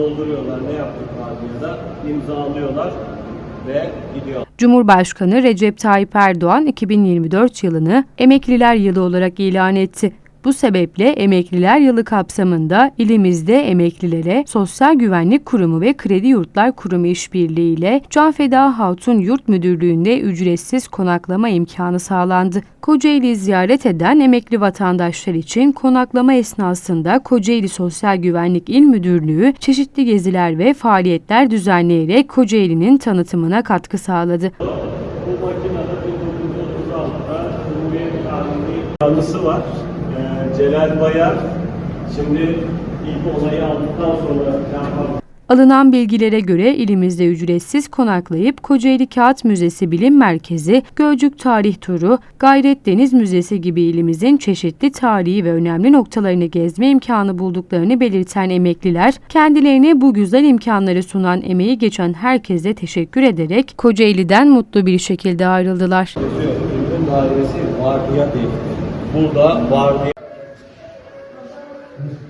dolduruyorlar ne yaptık var diye da imzalıyorlar ve gidiyor. Cumhurbaşkanı Recep Tayyip Erdoğan 2024 yılını Emekliler Yılı olarak ilan etti. Bu sebeple Emekliler Yılı kapsamında ilimizde emeklilere Sosyal Güvenlik Kurumu ve Kredi Yurtlar Kurumu işbirliğiyle Can Feda Hatun Yurt Müdürlüğü'nde ücretsiz konaklama imkanı sağlandı. Kocaeli ziyaret eden emekli vatandaşlar için konaklama esnasında Kocaeli Sosyal Güvenlik İl Müdürlüğü çeşitli geziler ve faaliyetler düzenleyerek Kocaeli'nin tanıtımına katkı sağladı. Bu makinede 1936'da Cumhuriyet tarihinde anısı var. Celal Bayar. Şimdi ilk onayı aldıktan sonra Alınan bilgilere göre ilimizde ücretsiz konaklayıp Kocaeli Kağıt Müzesi Bilim Merkezi, Gölcük Tarih Turu, Gayret Deniz Müzesi gibi ilimizin çeşitli tarihi ve önemli noktalarını gezme imkanı bulduklarını belirten emekliler, kendilerine bu güzel imkanları sunan emeği geçen herkese teşekkür ederek Kocaeli'den mutlu bir şekilde ayrıldılar. dairesi vardiya değil. Burada vardiya